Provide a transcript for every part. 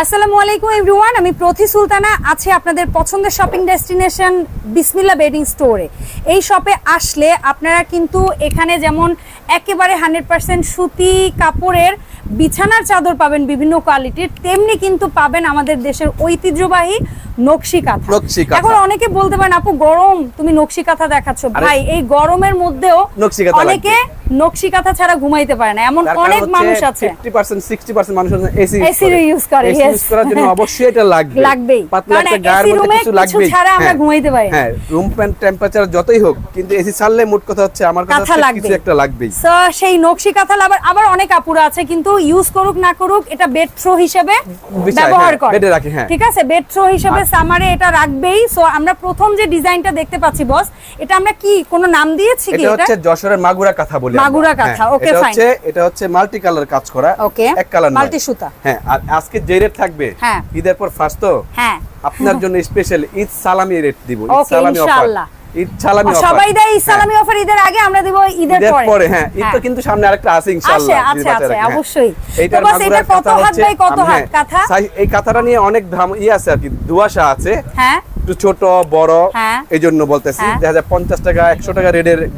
আসসালামু আলাইকুম এভরিওয়ান আমি প্রতি সুলতানা আছি আপনাদের পছন্দের শপিং ডেস্টিনেশন বিসমিল্লা বেডিং স্টোরে। এই শপে আসলে আপনারা কিন্তু এখানে যেমন একেবারে হান্ড্রেড পার্সেন্ট সুতি কাপড়ের বিছানার চাদর পাবেন বিভিন্ন কোয়ালিটির তেমনি কিন্তু পাবেন আমাদের দেশের ঐতিহ্যবাহী নকশি কাঁথা। এখন অনেকে বলতে পারেন আপু গরম তুমি নকশি কাঁথা দেখাচ্ছ। ভাই এই গরমের মধ্যেও অনেকে নকশি কাঁথা ছাড়া ঘুমাইতে পারে না। এমন অনেক মানুষ আছে। 50% 60% মানুষ এসি AC করে, yes. ইউজ করার জন্য অবশ্যই এটা লাগবে। লাগবেই। পাতলা একটা গায়ের মধ্যে কিছু কিছু লাগবেই। ছাড়া আমরা হ্যাঁ। ঘুমাইতে পারি হ্যাঁ রুম টেম্পারেচার যতই হোক কিন্তু এসি ছাড়লে মোট কথা হচ্ছে আমার কথা কাঁথা লাগবেই। কিছু একটা লাগবেই। So, সেই নকশি কাঁথাল আবার আবার অনেক আপুরা আছে কিন্তু ইউজ করুক না করুক এটা বেড থ্রো হিসেবে ব্যবহার হ্যাঁ, করে। বেডে রাখে, হ্যাঁ। ঠিক আছে? বেড থ্রো হিসেবে সামারে এটা রাখবেই। সো আমরা প্রথম যে ডিজাইনটা দেখতে পাচ্ছি বস এটা আমরা কি কোনো নাম দিয়েছি কি এটা হচ্ছে যশোরের মাগুরা কাঁথা বলি মাগুরা কাঁথা, হ্যাঁ, okay, এটা হচ্ছে এটা হচ্ছে মাল্টি কালার কাজ করা Okay, এক কালার multi সুতা। হ্যাঁ আর আজকে যে রেট থাকবে? হ্যাঁ। ঈদের পর ফার্স্ট তো? হ্যাঁ। আপনার জন্য স্পেশাল ঈদ সালামি রেট দিব ঈদ সালামি অফার ঈদ সালামি অফার সবাই দেয় ইসলামী অফার ঈদের আগে আমরা দেব ঈদের ঈদের পরে। পরে হ্যাঁ। ঈদ তো কিন্তু সামনে আরেকটা আছে ইনশাআল্লাহ হ্যাঁ। অবশ্যই। এইটার তো বাস মাগুরার এটা কত হাত বাই কত হাত? হ্যাঁ, কাঁথা? এই কাঁথাটা নিয়ে অনেক ধাম ই আছে আর কি দুয়াশা আছে। হ্যাঁ। একটু ছোট বড় হ্যাঁ। এই জন্য বলতেছি। হ্যাঁ। দেখা যায় পঞ্চাশ টাকা একশো টাকা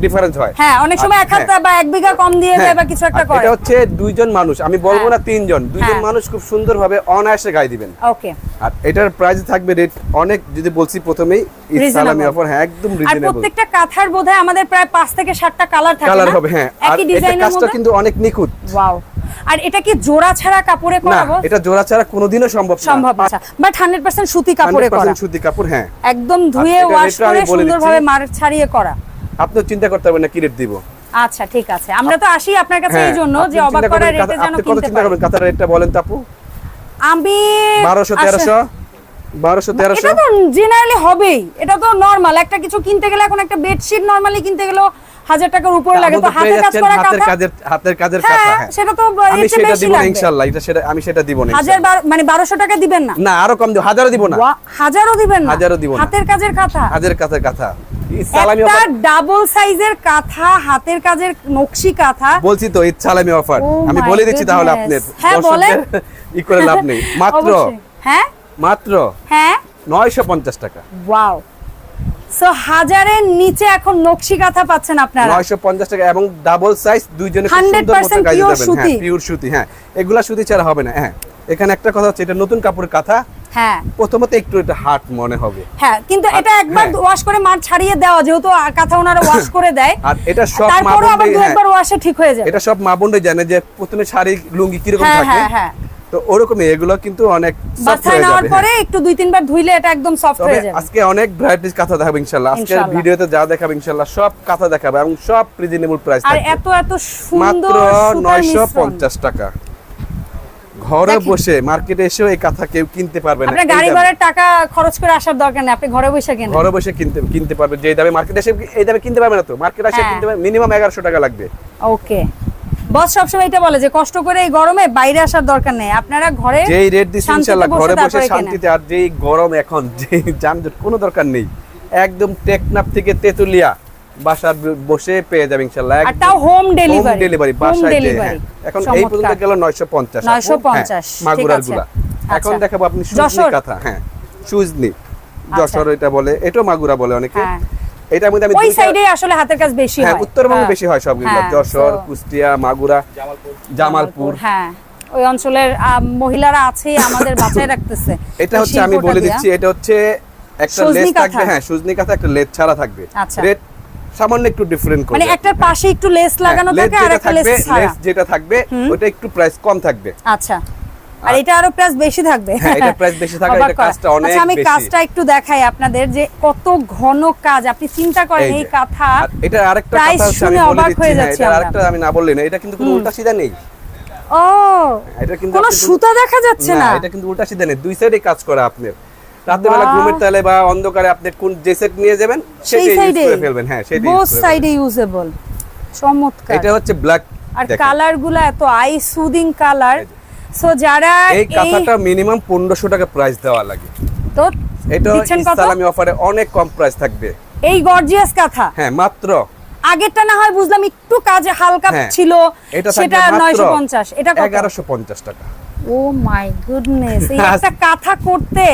ডিফারেন্স হয়। হ্যাঁ অনেক সময় এক হাত বা এক বিঘা কম দিয়ে। দেয় বা কিছু একটা করে। এটা হচ্ছে দুইজন মানুষ আমি বলব। না তিনজন। দুইজন। মানুষ খুব সুন্দরভাবে অনায়াসে গায়ে দিবেন। ওকে। আর এটার প্রাইস থাকবে রেট অনেক যদি বলছি প্রথমেই ঈদ Reasonable। সালামি অফার হ্যাঁ একদম আর প্রত্যেকটা কাঁথার বোধহয় আমাদের প্রায় পাঁচ থেকে সাতটা কালার থাকে কালার হবে হ্যাঁ। আর কাজটা কিন্তু অনেক নিখুঁত। ওয়াও আর এটা কি জোড়া ছাড়া কাপড়ে করাবো এটা জোড়া ছাড়া কোনোদিনও সম্ভব না। সম্ভব না। বাট হান্ড্রেড পার্সেন্ট সুতি কাপড়ে করা। 100% সুতি কাপড় হ্যাঁ। একদম ধুয়ে ওয়াশ করে সুন্দরভাবে মার ছাড়িয়ে করা। আপনি চিন্তা করতে পারবেন না কি রেট দিব। আচ্ছা ঠিক আছে। আমরা তো আসি আপনার কাছে হ্যাঁ, এই জন্য যে অবাক করার রেটে যেন আপনি কত চিন্তা করবেন কাতার রেটটা বলেন তো আপু? আমি বারোশো আচ্ছা, তেরোশো? বারোশো তেরোশো? এটা তো জেনারেলি হবেই। এটা তো নরমাল একটা কিছু কিনতে গেলে এখন একটা বেডশিট নরমালি কিনতে গেলেও হাজার টাকার উপরে লাগে তো হাতে কাজ করা কাঁথা কাজের হাতের কাজের হ্যাঁ, কথা হ্যাঁ সেটা তো আমি সেটা দিব ইনশাআল্লাহ এটা সেটা আমি সেটা দিব না হাজার মানে বারোশো টাকা দিবেন না? না আরও কম দিব হাজারও দিব না। হাজারও দিবেন না? হাজারও দিব না। হাতের কাজের কাঁথা? কথা। একটা ডাবল সাইজের কাঁথা হাতের কাজের নকশি কাঁথা। বলছি তো অফার Oh আমি বলে দিচ্ছি তাহলে. আপনার হ্যাঁ, বলেন। ই করে লাভ নেই। মাত্র হ্যাঁ? মাত্র হ্যাঁ? নয়শো পঞ্চাশ টাকা। ওয়াও সো হাজারের নিচে এখন নকশি কাঁথা পাচ্ছেন আপনারা। নয়শো পঞ্চাশ টাকা এবং ডাবল সাইজ দুইজনে 100% pure সুতি। পিওর সুতি হ্যাঁ। এগুলা সুতি ছাড়া হবে না হ্যাঁ। এখানে একটা কথা হচ্ছে এটা নতুন কাপড়ের কাঁথা। হ্যাঁ। প্রথমত একটু এটা মনে হবে। হ্যাঁ কিন্তু এটা একবার হ্যাঁ। ওয়াশ করে মার ছাড়িয়ে দেওয়া যেহেতু কাঁথা ওনারা ওয়াশ করে দেয়। আর এটা সব আবার হ্যাঁ, একবার ওয়াশে ঠিক হয়ে যায় এটা সব মা বোনরাই জানে যে প্রথমে শাড়ি লুঙ্গি কীরকম হ্যাঁ থাকে। হ্যাঁ হ্যাঁ। তো ওরকমই এগুলো কিন্তু অনেক নেওয়ার পরে হ্যাঁ। একটু দুই তিনবার ধুইলে এটা একদম সফট হয়ে যাবে। আজকে অনেক ভ্যারাইটিস কাঁথা দেখাবো আজকের ভিডিওতে যা দেখাবো সব কাঁথা দেখাবো এবং সব রিজনেবল প্রাইস আর এত এত সুন্দর নয়শো টাকা। ঘরে বসে মার্কেটে এসেও এই কাঁথা কেউ কিনতে পারবে না। আপনার গাড়ি। ভাড়ার টাকা খরচ করে আসার দরকার নেই আপনি ঘরে বসে কেনেন। ঘরে বসে কিনতে কিনতে পারবে। যে দামে মার্কেটে এসে এই দামে কিনতে পারবে না তো? মার্কেটে এসে হ্যাঁ। কিনতে মিনিমাম এগারোশো টাকা লাগবে। ওকে বস সবসময় এটা বলে যে কষ্ট করে এই গরমে বাইরে আসার দরকার নেই। আপনারা ঘরে যেই রেট দিচ্ছে শান্তিতে ইনশাল্লাহ বসে ঘরে বসে শান্তিতে আর যেই গরম এখন যে যানজট কোনো দরকার নেই। একদম টেকনাফ থেকে তেতুলিয়া বাসার বসে পেয়ে যাবে ইনশাআল্লাহ আর তাও home home delivery delivery home বাসায় ডেলিভারি হ্যাঁ। এখন এই পর্যন্ত গেল নয়শো পঞ্চাশ। 950, মাগুরারগুলা এখন আচ্ছা। দেখাবো আপনি সুজনি কথা হ্যাঁ সুজনি। যশোর এটা বলে এটাও মাগুরা বলে অনেকে। হ্যাঁ। এটার মধ্যে আমি ওই সাইডে আসলে হাতের কাজ বেশি হ্যাঁ উত্তরবঙ্গে হ্যাঁ। বেশি হয় সবগুলো। হ্যাঁ, যশোর কুষ্টিয়া মাগুরা জামালপুর। হ্যাঁ। ওই অঞ্চলের মহিলারা আছেই আমাদের বাঁচায় রাখতেছে। এটা হচ্ছে আমি বলে দিচ্ছি এটা হচ্ছে একটা লেস থাকবে হ্যাঁ সুজনি কাঁথা একটা লেস ছাড়া থাকবে। আচ্ছা। রেট সামান্য একটু ডিফারেন্ট করবে মানে একটার পাশে একটু লেস লাগানো হ্যাঁ, থাকে আর যেটা একটা লেস থাকবে ছাড়া। লেস যেটা থাকবে ওটা একটু প্রাইস কম থাকবে। আচ্ছা। আর এটা আরও প্রাইস বেশি থাকবে। হ্যাঁ, এটা price বেশি থাকবে, এটা কাজটা অনেক আচ্ছা আমি কাজটা একটু দেখাই আপনাদের যে কত ঘন কাজ আপনি চিন্তা করেন এই কাঁথা। এটা আরেকটা কথা হচ্ছে আমি বলে অবাক দিচ্ছি হয়ে হ্যাঁ, যাচ্ছি এটা আরেকটা আমি না বললে না এটা কিন্তু কোনো উল্টা সিধা নেই। ও এটা কিন্তু কোনো সুতা দেখা যাচ্ছে না এটা কিন্তু উল্টা সিধা নেই দুই সাইডে কাজ করা আপনার। রাতের বেলা ঘুমের তালে বা অন্ধকারে আপনি কোন যে সেট নিয়ে যাবেন সেটাই ইউজ করে ফেলবেন। হ্যাঁ সেটাই বোথ সাইডে ইউজেবল চমৎকার। এটা হচ্ছে ব্ল্যাক আর কালারগুলা এত আই সুদিং কালার সো যারা এই কাঁথাটা মিনিমাম পনেরোশো টাকা প্রাইস দেওয়া লাগে। তো এটা ইসলামি অফারে অনেক কম প্রাইস থাকবে। এই গর্জিয়াস কাঁথা? হ্যাঁ মাত্র। আগেরটা না হয় বুঝলাম একটু কাজে হালকা হ্যাঁ। ছিল সেটা থাকবে 950 এটা কত? এগারোশো পঞ্চাশ টাকা। ও মাই গুডনেস এই একটা কাঁথা করতে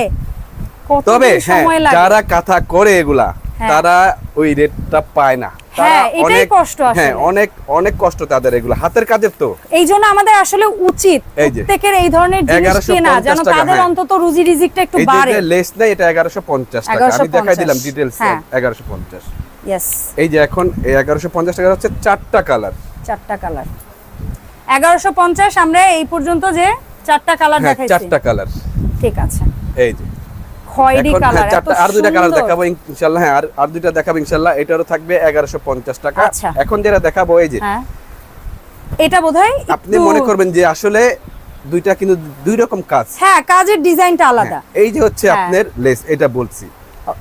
কত তবে হ্যাঁ সময় লাগে? যারা কাঁথা করে এগুলা হ্যাঁ। তারা ওই রেটটা পায় না। হ্যাঁ, এটাই কষ্ট হ্যাঁ অনেক অনেক কষ্ট তাদের এগুলো হাতের কাজের তো। এই জন্য আমাদের আসলে উচিত প্রত্যেকের এই ধরনের জিনিস কেনা যেন তাদের। অন্তত রুজি রিজিকটা একটু বাড়ে। যে লেস নেই এটা এগারোশো পঞ্চাশ টাকা। আমি দেখাই দিলাম ডিটেলস। এগারোশো এই যে এখন এই এগারোশো পঞ্চাশ টাকা হচ্ছে চারটা কালার চারটা কালার এগারোশো পঞ্চাশ আমরা এই পর্যন্ত যে চারটা কালার হ্যাঁ দেখাইছি। চারটা কালার ঠিক আছে। এই যে। খয়েরি কালার হ্যাঁ, চারটা আর দুইটা কালার দেখাবো ইনশাল্লাহ হ্যাঁ আর আর দুইটা দেখাবো ইনশাল্লাহ এটারও থাকবে এগারোশো পঞ্চাশ টাকা। আচ্ছা। এখন যেটা দেখাবো এই যে হ্যাঁ। এটা বোধহয় আপনি মনে করবেন যে আসলে দুইটা কিন্তু দুই রকম কাজ। হ্যাঁ কাজের ডিজাইনটা আলাদা। এই যে হচ্ছে। আপনার লেস এটা বলছি।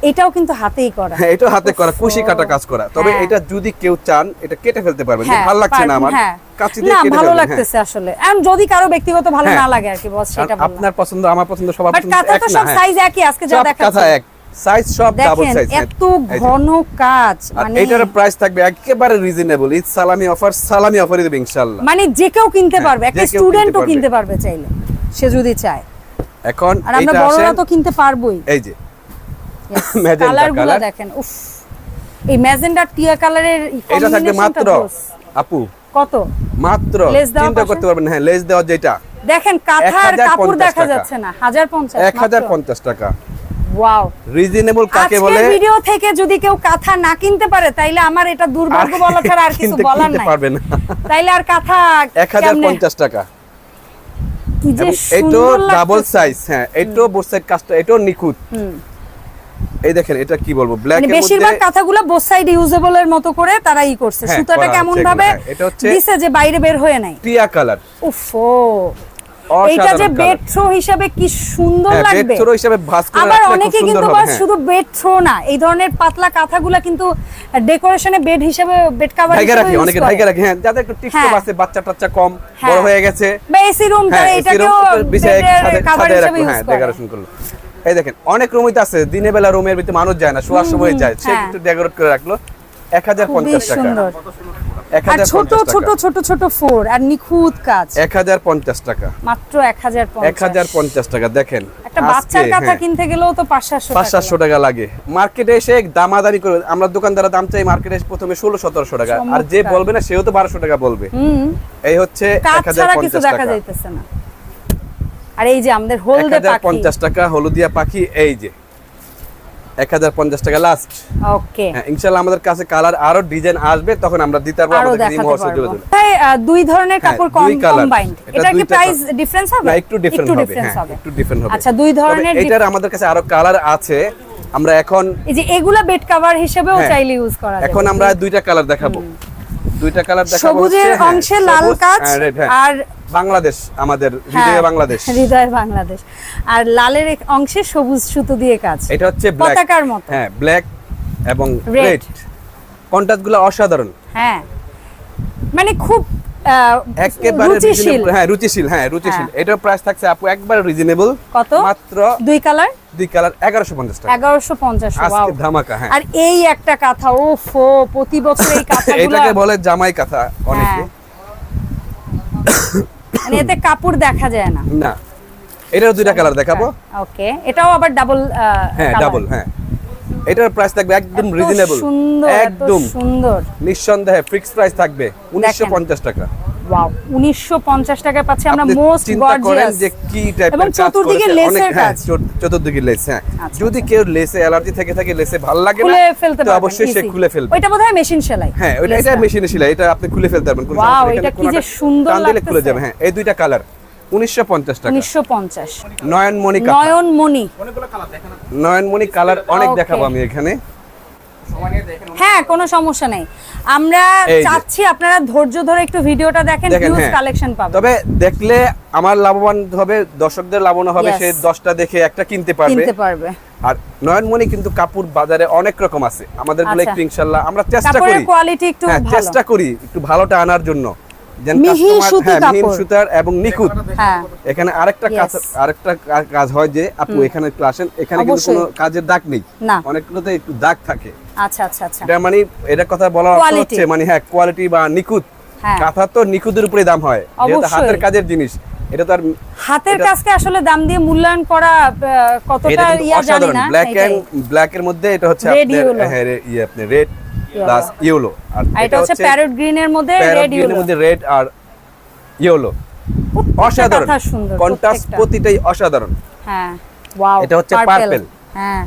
এটাও কিন্তু হাতেই করা। হ্যাঁ এটা হাতে করা কুশি কাটা কাজ করা। তবে হ্যাঁ। এটা যদি কেউ চান এটা কেটে ফেলতে পারবেন। হ্যাঁ, ভালো লাগছে না আমার হ্যাঁ। কাছে দিয়ে না কেটে ভালো। লাগতেছে আসলে। এখন যদি কারও ব্যক্তিগত ভালো। না লাগে আর কি বস সেটা আপনার পছন্দ আমার পছন্দ সবার পছন্দ কাঁথা এক তো সব। সাইজ একই আজকে যা সব কাঁথা দেখাচ্ছি এক। সাইজ সব ডাবল সাইজ এত ঘন কাজ মানে এটার প্রাইস থাকবে একেবারে রিজনেবল ঈদ সালামি অফার সালামি অফারই দেবে ইনশাআল্লাহ। মানে যে কেউ কিনতে পারবে একটা স্টুডেন্টও। কিনতে পারবে। চাইলে। সে যদি চায়। এখন আর আমরা বড়রা তো কিনতে পারবোই। এই যে Magenta কালারগুলো colour। দেখেন উফ। এই ম্যাজেন্ডা টিয়া কালারের এটা থাকবে মাত্র আপু। কত? মাত্র চিন্তা করতে পারবেন হ্যাঁ লেস দেওয়া যেটা। দেখেন কাঁথার কাপড় দেখা যাচ্ছে না হাজার পঞ্চাশ এক হাজার পঞ্চাশ টাকা। ওয়াও রিজনেবল কাকে বলে? ভিডিও থেকে যদি কেউ কাঁথা না কিনতে পারে তাইলে আমার এটা দুর্ভাগ্য বলা ছাড়া আর কিছু বলার নাই। পারবে না। তাইলে আর কাঁথা এক হাজার কেমনে- পঞ্চাশ টাকা। কি যে সুন্দর ডাবল সাইজ হ্যাঁ এটাও বোথ সাইড কাজটা এটাও নিখুঁত। এই দেখেন এটা কি বলব? ব্ল্যাক মানে এর বেশিরভাগ কাঁথাগুলো বোথ সাইড ইউজেবল এর মতো করে তারা ই করছে। হ্যাঁ, সুতাটা কেমন ভাবে হ্যাঁ, দিছে যে বাইরে বের হয়ে নাই। টিয়া কালার। উফো এইটা যে বেড থ্রো হিসাবে কি সুন্দর হ্যাঁ বেড লাগবে। থ্রো হিসেবে ভাঁজ করে আবার অনেকে কিন্তু বাস। শুধু বেড থ্রো না এই ধরনের পাতলা কাঁথাগুলো কিন্তু ডেকোরেশনে বেড হিসেবে বেড কভার ঢাকা রাখি অনেকে ঢাকা রাখি হ্যাঁ যাদের একটু হ্যাঁ। আছে বাচ্চা টাচ্চা কম। বড় হয়ে গেছে। বা এসি রুম তারা এটাকেও বিছায় কভার হিসেবে ইউজ করে। ডেকোরেশন করল। এই দেখেন অনেক রুমই তো আছে দিনে বেলা রুমের ভিতরে মানুষ যায় না শোয়ার সময় যায়। সে হ্যাঁ। একটু ডেকোরেট করে রাখল এক হাজার পঞ্চাশ টাকা। আর ছোট ছোট ছোট ছোট ফোর আর নিখুঁত কাজ। এক হাজার পঞ্চাশ টাকা। মাত্র এক হাজার এক হাজার পঞ্চাশ টাকা দেখেন একটা বাচ্চার কাঁথা কিনতে গেলেও তো পাঁচ সাতশো পাঁচ টাকা সাতশো টাকা লাগে। মার্কেটে এসে করে আমরা দোকানদাররা দাম চাই মার্কেটে প্রথমে ষোলো সতেরোশো টাকা। আর যে বলবে না সেও তো বারোশো টাকা বলবে। এই হচ্ছে কিছু দেখা টাকা। যাইতেছে না। আর এই যে আমাদের হলদে পাখি। টাকা হলুদিয়া পাখি এই যে। এক হাজার পঞ্চাশ টাকা লাস্ট ওকে হ্যাঁ ইনশাল্লাহ আমাদের কাছে কালার আরও ডিজাইন আসবে তখন আমরা দিতে পারব আমাদের তাই, আহ, দুই ধরনের হ্যাঁ, কাপড় কম্বাইন্ড এটা কি প্রাইস ডিফারেন্স হবে? না একটু ডিফারেন্ট হবে হ্যাঁ একটু ডিফারেন্ট হবে। আচ্ছা দুই ধরনের এটার আমাদের কাছে আরও কালার আছে আমরা এখন এই যে এগুলা বেড কভার হিসেবেও হ্যাঁ, চাইলে ইউজ করা যাবে। এখন আমরা দুইটা কালার দেখাবো। দুইটা কালার দেখাবো সবুজের হ্যাঁ, অংশে লাল কাজ হ্যাঁ, হ্যাঁ। আর বাংলাদেশ আমাদের হ্যাঁ, হৃদয়ে বাংলাদেশ। হৃদয় বাংলাদেশ। আর লালের এক অংশে সবুজ সুতো দিয়ে কাজ। এটা হচ্ছে পতাকার মতো। হ্যাঁ ব্ল্যাক এবং রেড কন্ট্রাস্টগুলো অসাধারণ। হ্যাঁ। মানে খুব একেবারে রুচিশীল। হ্যাঁ রুচিশীল হ্যাঁ রুচিশীল। হ্যাঁ। এটার প্রাইস থাকছে আপু একবার রিজনেবল কত? মাত্র দুই কালার? দুই কালার টাকা। আজকে ধামাকা হ্যাঁ। আর এই একটা কাঁথা প্রতি বছর এই কাঁথাগুলো এটাকে বলে জামাই কাঁথা অনেকে। মানে এতে কাপড় দেখা যায় না। না এটার দুইটা কালার দেখাবো। ওকে এটাও আবার ডাবল হ্যাঁ ডাবল হ্যাঁ। এটার প্রাইস থাকবে একদম রিজনেবল সুন্দর একদম। সুন্দর। নিঃসন্দেহে ফিক্সড প্রাইস থাকবে উনিশশো পঞ্চাশ টাকা। ওয়াও 1950 টাকায় পাচ্ছি আমরা মোস্ট গর্জিয়াস যে কি টাইপের কাজ চতুর্দিকে লেসের হ্যাঁ কাজ। চতুর্দিকে লেস হ্যাঁ। আচ্ছা, যদি কেউ লেসে অ্যালার্জি থেকে থাকে লেসে ভালো লাগে না খুলে ফেলতে তো অবশ্যই সে খুলে ফেলবে। ওইটা বোধহয় মেশিন সেলাই হ্যাঁ ওইটা এটা। মেশিনে সেলাই এটা আপনি খুলে ফেলতে পারবেন কোনো Wow, এটা কি যে সুন্দর দিলে খুলে যাবে হ্যাঁ এই দুইটা কালার উনিশশো পঞ্চাশ টাকা। 1950 নয়নমণি কালার। নয়নমণি। নয়নমণি কালার অনেক দেখাবো আমি এখানে। হ্যাঁ কোনো সমস্যা নেই। আমরা চাচ্ছি আপনারা ধৈর্য ধরে একটু ভিডিওটা দেখেন ভিউজ হ্যাঁ। কালেকশন পাবেন। তবে দেখলে আমার লাভবান হবে দর্শকদের লাভবান হবে সে দশটা দেখে একটা কিনতে পারবে। কিনতে পারবে। আর নয়নমণি কিন্তু কাপড় বাজারে অনেক রকম আছে। আমাদেরগুলো আচ্ছা। একটু ইনশাল্লাহ আমরা চেষ্টা কাপড়ের করি। কোয়ালিটি একটু হ্যাঁ ভালো। চেষ্টা করি একটু ভালোটা আনার জন্য। যেন মিহি কাস্টমার সুতি হ্যাঁ মিহিন কাপড়। সুতার এবং নিখুঁত। হ্যাঁ। এখানে আরেকটা কাজ আরেকটা কাজ হয় যে আপু এখানে একটু এখানে কিন্তু কোনো কাজের দাগ নেই। অনেকগুলোতে একটু দাগ থাকে। আচ্ছা আচ্ছা আচ্ছা। এটা মানে এটা কথা বলার হচ্ছে মানে হ্যাঁ কোয়ালিটি বা নিখুঁত। হ্যাঁ। কাঁথা তো নিখুঁতের উপরে দাম হয়। যেহেতু হাতের কাজের জিনিস। এটা তো আর হাতের কাজকে আসলে দাম দিয়ে মূল্যায়ন করা কতটা ইয়া জানি না। ব্ল্যাক এটাই। এন্ড ব্ল্যাক এর মধ্যে এটা হচ্ছে আপনার হ্যাঁ ইয়ে আপনি রেড প্লাস ইয়েলো আর এটা হচ্ছে প্যারট গ্রিনের মধ্যে প্যারট রেড গ্রিনের মধ্যে রেড আর ইয়েলো অসাধারণ। কন্ট্রাস্ট প্রতিটাই অসাধারণ। হ্যাঁ ওয়াও এটা হচ্ছে purple। হ্যাঁ।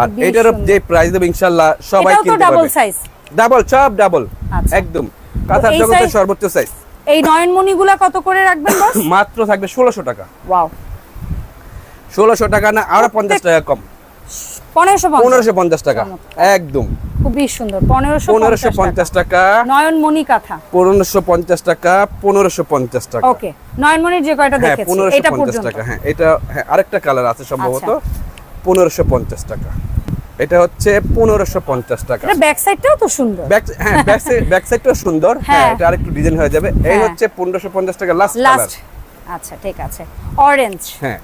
আর এটার যে প্রাইস দেব ইনশাআল্লাহ সবাই এটাও তো ডাবল সাইজ ডাবল সব ডাবল। একদম। কাঁথার এই জগতের সর্বোচ্চ সাইজ এই নয়নমণিগুলা কত করে রাখবেন বস মাত্র থাকবে ষোলোশো টাকা। ওয়াও ষোলোশো টাকা না আরও পঞ্চাশ টাকা কম। পনেরোশো পঞ্চাশ টাকা। একদম খুবই সুন্দর পনেরোশো পনেরোশো পঞ্চাশ টাকা নয়নমণি কাঁথা পনেরোশো পঞ্চাশ টাকা পনেরোশো পঞ্চাশ টাকা ওকে নয়নমণির যে কয়টা হ্যাঁ দেখেছি পনেরোশো এটা পঞ্চাশ টাকা হ্যাঁ এটা হ্যাঁ আরেকটা কালার আছে সম্ভবত আচ্ছা। পনেরোশো পঞ্চাশ টাকা এটা হচ্ছে পনেরোশো পঞ্চাশ টাকা ব্যাক সাইডটাও তো সুন্দর ব্যাক হ্যাঁ ব্যাক সাইড ব্যাক সাইডটাও সুন্দর হ্যাঁ হ্যাঁ। এটা আরেকটু ডিজাইন হয়ে যাবে এই হ্যাঁ। হচ্ছে পনেরোশো পঞ্চাশ টাকা লাস্ট কালার লাস্ট আচ্ছা ঠিক আছে অরেঞ্জ হ্যাঁ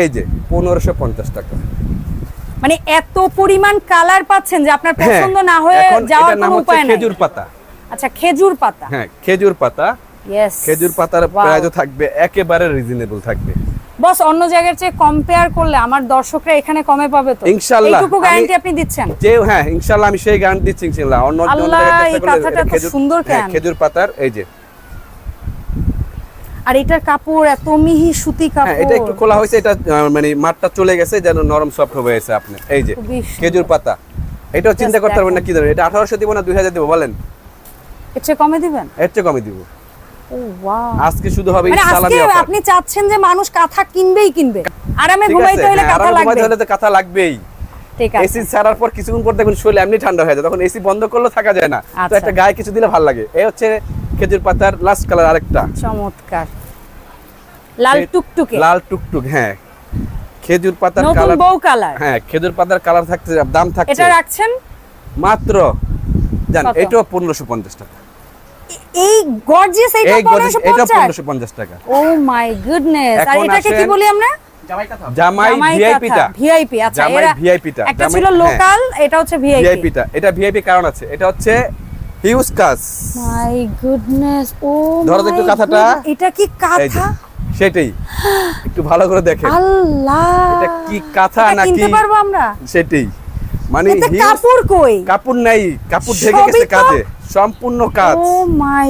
এই যে পনেরোশো পঞ্চাশ টাকা মানে এত পরিমাণ কালার পাচ্ছেন যে আপনার হ্যাঁ পছন্দ না হয়ে যাওয়ার কোনো উপায় নাই। খেজুর পাতা। আচ্ছা খেজুর পাতা। হ্যাঁ খেজুর পাতা। ইয়েস খেজুর পাতার প্রাইসও থাকবে একেবারে রিজনেবল থাকবে। বস অন্য জায়গার চেয়ে কম্পেয়ার করলে আমার দর্শকরা এখানে কমে পাবে তো। ইনশাআল্লাহ, এইটুকু গ্যারান্টি আপনি দিচ্ছেন? যে হ্যাঁ ইনশাআল্লাহ আমি সেই গ্যারান্টি দিচ্ছি ইনশাআল্লাহ অন্য জায়গায় চেষ্টা করলে খেজুর- সুন্দর হ্যাঁ, কেন? খেজুর পাতার এই যে। আর এটার কাপড় এত মিহি সুতি হ্যাঁ কাপড়। এটা একটু খোলা হয়েছে এটা মানে মাঠটা চলে গেছে যেন নরম সফট হয়ে গেছে আপনি এই যে খেজুর পাতা। এটাও চিন্তা করতে পারবেন না কি এটা আঠারোশো দিব না দুই হাজার দিব বলেন। এর চেয়ে কমে দিবেন? এর চেয়ে কমে দিব। আজকে শুধু হবে মানে সালামি অফার আপনি চাচ্ছেন যে মানুষ কাঁথা কিনবেই কিনবে। আরামে ঘুমাইতে হলে হ্যাঁ, কাঁথা আরামে ঘুমাইতে হলে তো কাঁথা লাগবেই। ঠিক আছে। এসি ছাড়ার পর কিছুক্ষণ পর দেখুন শরীর এমনি ঠান্ডা হয়ে যায় তখন এসি বন্ধ করলেও থাকা যায় না। তো আচ্ছা। একটা গায়ে কিছু দিলে ভালো লাগে। এই হচ্ছে খেজুর পাতার লাস্ট কালার আরেকটা। চমৎকার। লাল টুকটুকে। লাল টুকটুক হ্যাঁ। খেজুর পাতার নতুন কালার বউ কালার হ্যাঁ খেজুর পাতার কালার থাকছে দাম থাকছে। এটা রাখছেন? মাত্র জান? এটাও পনেরোশো পঞ্চাশ টাকা। এই গর্জিয়াস এইটা এই এটা 1550 পনেরোশো পঞ্চাশ টাকা। ও মাই গুডনেস আর এটাকে কি বলি আমরা? জামাই ভিআইপিটা ভিআইপি আচ্ছা জামাই একটা ছিল হ্যাঁ। লোকাল এটা হচ্ছে ভিআইপি ভিআইপিটা এটা ভিআইপি কারণ আছে। এটা হচ্ছে হিউজ কাজ। মাই গুডনেস ও ধরো তো একটু কাঁথাটা। এটা কি কাঁথা? সেটাই। একটু ভালো করে দেখেন। আল্লাহ। এটা কি কাঁথা নাকি? কিনতে পারব আমরা? সেটাই। মানে কাপড় কই? কাপড় নাই কাপড় ঢেকে গেছে কাজে। সম্পূর্ণ কাজ। ও মাই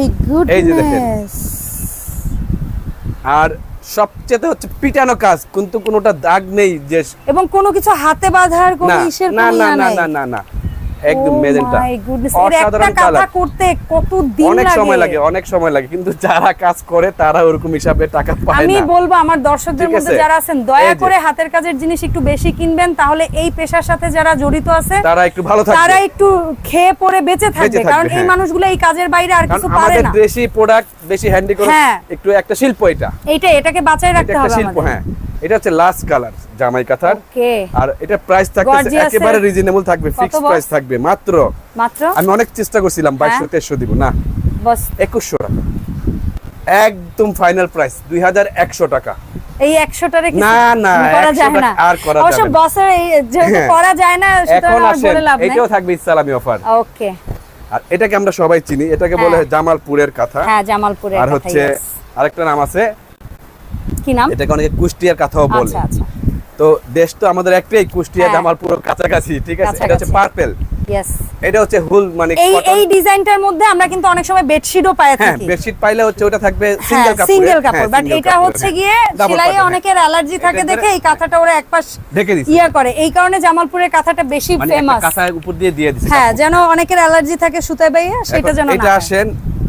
এই যে দেখেন। আর সবচেয়ে হচ্ছে পিটানো কাজ। কিন্তু কোনোটা দাগ নেই যে এবং কোনো কিছু হাতে বাঁধার কোনো ইসের না না না না না না। একদম Oh মেজেন্টা একটা অসাধারণ কালার করতে কত দিন অনেক সময় লাগে অনেক সময় লাগে কিন্তু যারা কাজ করে তারা ওরকম হিসাবে টাকা পায় আমি বলব আমার দর্শকদের মধ্যে যারা আছেন দয়া করে হাতের কাজের জিনিস একটু বেশি কিনবেন তাহলে এই পেশার সাথে যারা জড়িত আছে তারা একটু ভালো তারা একটু খেয়ে পরে বেঁচে থাকবে থাকবে, কারণ এই হ্যাঁ। মানুষগুলো এই কাজের বাইরে আর কিছু পারে আমাদের না। দেশি প্রোডাক্ট বেশি হ্যান্ডি করে হ্যাঁ। একটু একটা শিল্প এটা। এইটা এটাকে বাঁচায় রাখতে হবে শিল্প হ্যাঁ। এটা হচ্ছে লাস্ট কালার জামাই কাঁথার আর এটা প্রাইস Gorgeous একেবারে রিজনেবল থাকবে প্রাইস থাকবে মাত্র? মাত্র? আমি অনেক চেষ্টা করছিলাম বাইশশো হ্যাঁ। তেইশশো দিব না। বস। একুশশো টাকা। একদম ফাইনাল প্রাইস দুই হাজার একশো টাকা। এই একশোটারে কিছু না, না, করা যায় না। আর করা অবশ্য যাবে। বসের এই যেহেতু হ্যাঁ। করা যায় না সুতরাং আর বলে লাভ নেই। এটাও থাকবে ইসলামী অফার। ওকে আর এটাকে আমরা সবাই চিনি এটাকে বলে হ্যাঁ। জামালপুরের কথা। হ্যাঁ জামালপুরের আর হচ্ছে। আরেকটা নাম আছে কি নাম? এটাকে অনেকে কুষ্টিয়ার কথাও বলে। আচ্ছা আচ্ছা। তো দেশ তো আমাদের একটাই কুষ্টিয়া হ্যাঁ। জামালপুর কাছাকাছি ঠিক আছে? এটা হচ্ছে পার্পেল এটা হচ্ছে হুল মানে এই এই ডিজাইনটার মধ্যে আমরা কিন্তু অনেক সময় বেডশিটও পাই হ্যাঁ বেডশিট পাইলে হচ্ছে ওটা থাকবে হ্যাঁ সিঙ্গেল কাপড় সিঙ্গেল কাপড় বাট এটা হচ্ছে গিয়ে সেলাইয়ে হ্যাঁ। অনেকের অ্যালার্জি থাকে দেখে এই কাঁথাটা ওরা এক পাশ ঢেকে দিছে। ইয়া করে। এই কারণে জামালপুরের কাঁথাটা বেশি মানে ফেমাস কাঁথা উপর দিয়ে দিয়ে দিছে হ্যাঁ যেন অনেকের অ্যালার্জি থাকে সুতায় বাইয়ে সেটা যেন না এটা আসেন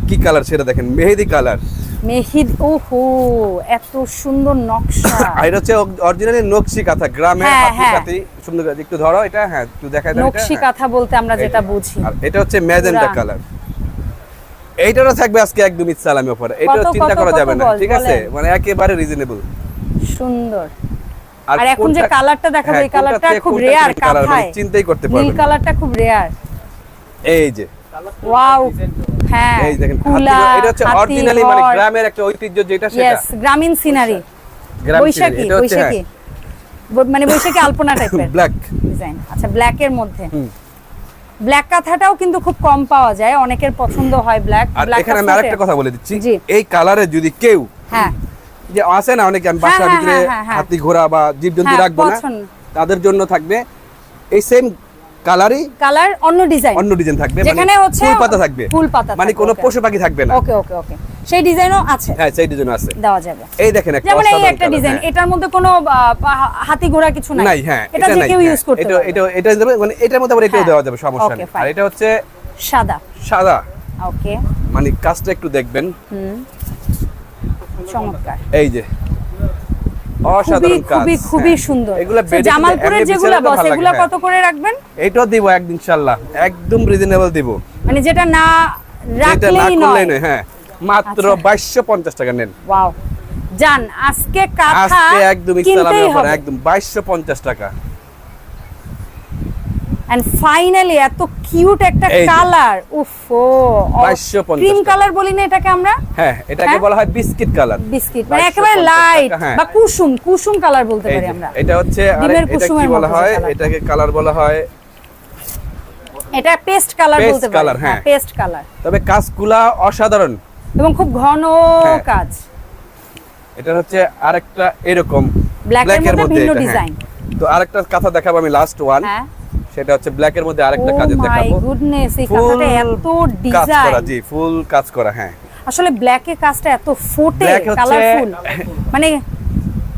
কি কালার সেটা দেখেন মেহেদি কালার মেহিদ ওহো এত সুন্দর নকশা। আর এটা হচ্ছে অরিজিনালি নকশি কাঁথা গ্রামের হ্যাঁ, হাতি হ্যাঁ। সুন্দর একটু ধরো এটা হ্যাঁ একটু দাও নকশি হ্যাঁ। কাঁথা বলতে আমরা যেটা বুঝি। আর এটা হচ্ছে ম্যাজেন্টা কালার। এইটারও থাকবে আজকে একদম ইসলামি অফার। এটা চিন্তা করা যাবে না ঠিক আছে? মানে একেবারে রিজনেবল সুন্দর। আর এখন যে কালারটা দেখাবো হ্যাঁ, এই কালারটা খুব রেয়ার কাঁথায় মানে চিন্তাই করতে নীল কালারটা খুব রেয়ার এই যে। ওয়াও হ্যাঁ এই দেখেন এটা হচ্ছে অরিজিনালি মানে গ্রামের একটা ঐতিহ্য যেটা সেটা। গ্রামীণ সিনারি বৈশাখী। বৈশাখী মানে বৈশাখী আলপনা টাইপের ব্ল্যাক ডিজাইন আচ্ছা ব্ল্যাক এর মধ্যে। ব্ল্যাক কাঁথাটাও কিন্তু খুব কম পাওয়া যায় অনেকের পছন্দ হয় ব্ল্যাক আর এখানে আমি আরেকটা কথা বলে দিচ্ছি। এই কালারে যদি কেউ হ্যাঁ। যে আছে না অনেকে আমি হ্যাঁ, বাসার হ্যাঁ, ভিতরে হ্যাঁ, হ্যাঁ, হ্যাঁ। হাতি ঘোড়া বা জীবজন্তু হ্যাঁ, রাখব না তাদের জন্য থাকবে এই সেম কালারই? কালার অন্য ডিজাইন। অন্য ডিজাইন থাকবে যেখানে হচ্ছে ফুল পাতা থাকবে। ফুল পাতা মানে কোনো. পশু পাখি থাকবে না। ওকে ওকে ওকে সেই ডিজাইনও আছে। হ্যাঁ সেই ডিজাইন আছে। দেওয়া যাবে। এই দেখেন একটা যেমন এই একটা ডিজাইন হ্যাঁ। এটার মধ্যে কোনো হাতি ঘোড়া কিছু নাই। নাই হ্যাঁ এটা যে কেউ হ্যাঁ। ইউজ করতে এটা এটা এটা মানে এটার মধ্যে আবার এটাও হ্যাঁ। দেওয়া যাবে সমস্যা নেই। আর এটা হচ্ছে সাদা। সাদা। ওকে মানে কাজটা একটু দেখবেন। হুম। চমৎকার। এই যে অসাধারণ কাজ। খুবই খুবই হ্যাঁ। সুন্দর। এগুলা জামালপুরের যেগুলো বস এগুলো হ্যাঁ। কত করে রাখবেন? এটাও দিব ইনশাআল্লাহ একদম রিজনেবল দিব। মানে যেটা না রাখলেই নয় হ্যাঁ। মাত্র আচ্ছা। বাইশশো পঞ্চাশ টাকা নেন। ওয়াও। জান আজকে কাঁথা আজকে একদম কিনতেই একদম বাইশশো পঞ্চাশ টাকা। এন্ড ফাইনালি এত কিউট একটা কালার উফ ও 2250 ক্রিম কালার বলি না এটাকে আমরা? হ্যাঁ এটাকে হ্যাঁ? বলা হয় বিস্কিট কালার বিস্কিট মানে একেবারে লাইট হ্যাঁ। বা কুসুম কুসুম কালার বলতে পারি আমরা। এটা হচ্ছে এটা কি বলা হয়? এটাকে কালার বলা হয় এটা পেস্ট কালার বলতে পারি। হ্যাঁ হ্যাঁ। পেস্ট কালার তবে কাজগুলা অসাধারণ। এবং খুব ঘন হ্যাঁ। কাজ। এটা হচ্ছে আরেকটা এরকম Black এর মধ্যে ভিন্ন হ্যাঁ। ডিজাইন তো আরেকটা কথা দেখাবো আমি লাস্ট ওয়ান হ্যাঁ। সেটা হচ্ছে ব্ল্যাক এর মধ্যে আরেকটা ও কাজে দেখাবো। গুডনেস এই কাঁথাটা এত কাজ করা জি ফুল কাজ করা হ্যাঁ। আসলে ব্ল্যাক এর কাজটা এত ফোটে কালারফুল মানে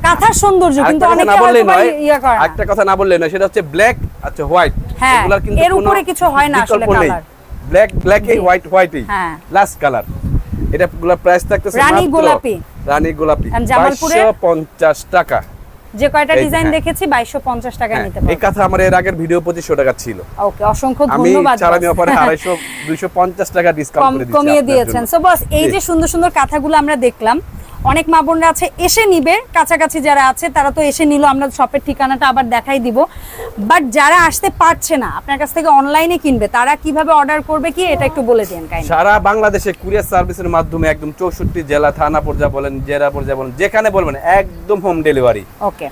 কাঁথার সৌন্দর্য কিন্তু অনেকে না হয়তো ইয়া করে। একটা কথা না বললেই নয় সেটা হচ্ছে ব্ল্যাক আচ্ছা হোয়াইট হ্যাঁ, এর উপরে কিছু হয় না আসলে colour। ব্ল্যাক ব্ল্যাক এই হোয়াইট হোয়াইটই হ্যাঁ। লাস্ট কালার এটা গুলা প্রাইস থাকতেছে রানী গোলাপি। রানী গোলাপি। আর জামালপুরে- 2250 টাকা। যে কয়টা ডিজাইন হ্যাঁ। দেখেছি বাইশশো পঞ্চাশ নিতে হ্যাঁ, নিতে এই কথা আমার এর আগের ভিডিও 2500 টাকা ছিল ওকে অসংখ্য ধন্যবাদ আমি boss। অফারে 250 250 টাকা ডিসকাউন্ট করে দিয়েছি কমিয়ে দিয়েছেন। সো বস এই যে সুন্দর সুন্দর কথাগুলো আমরা দেখলাম অনেক মা বোনরা আছে এসে নিবে। কাছাকাছি যারা আছে তারা তো এসে নিল আমরা শপের ঠিকানাটা আবার দেখাই দিব। বাট যারা আসতে পারছে না আপনার কাছ থেকে অনলাইনে কিনবে তারা কীভাবে অর্ডার করবে কি এটা একটু বলে দিন সারা বাংলাদেশে কুরিয়ার সার্ভিসের মাধ্যমে একদম চৌষট্টি জেলা থানা পর্যায়ে বলেন জেলা পর্যায়ে বলেন যেখানে বলবেন একদম হোম ডেলিভারি ওকে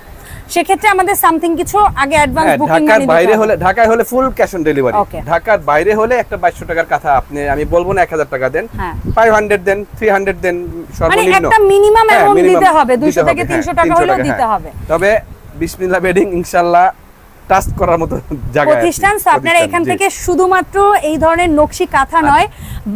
সেক্ষেত্রে আমাদের সামথিং কিছু আগে অ্যাডভান্স হ্যাঁ বুকিং ঢাকার বাইরে হলে ঢাকায় হলে ফুল ক্যাশ অন ডেলিভারি ঢাকার বাইরে হলে একটা বাইশশো টাকার কথা আপনি আমি বলব না এক হাজার টাকা দেন। হ্যাঁ। ফাইভ হান্ড্রেড দেন থ্রি হান্ড্রেড দেন মানে সর্বনিম্ন। একটা মিনিমাম হ্যাঁ, অ্যামাউন্ট দিতে হবে। দিতে 200 থেকে হবে, 300 হ্যাঁ, টাকা হলেও দিতে হ্যাঁ। হবে। তবে বিসমিল্লাহ বেডিং ইনশাল্লাহ টাচ করার মতো জায়গা প্রতিষ্ঠান আপনারা এখান থেকে শুধুমাত্র এই ধরনের নকশি কাঁথা নয়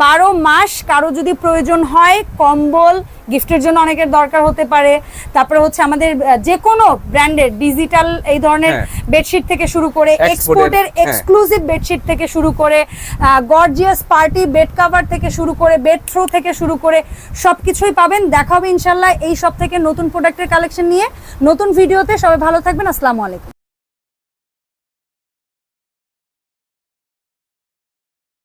বারো মাস কারও যদি প্রয়োজন হয় কম্বল গিফটের জন্য অনেকের দরকার হতে পারে। তারপরে হচ্ছে আমাদের যে কোনো ব্র্যান্ডের ডিজিটাল এই ধরনের হ্যাঁ। বেডশিট থেকে শুরু করে এক্সপোর্টের হ্যাঁ। এক্সক্লুসিভ বেডশিট থেকে শুরু করে গর্জিয়াস পার্টি বেড কাভার থেকে শুরু করে বেড থ্রো থেকে শুরু করে সবকিছুই পাবেন। দেখা হবে ইনশাল্লাহ এই সব থেকে নতুন প্রোডাক্টের কালেকশন নিয়ে। নতুন ভিডিওতে সবাই ভালো থাকবেন। আসসালামু আলাইকুম।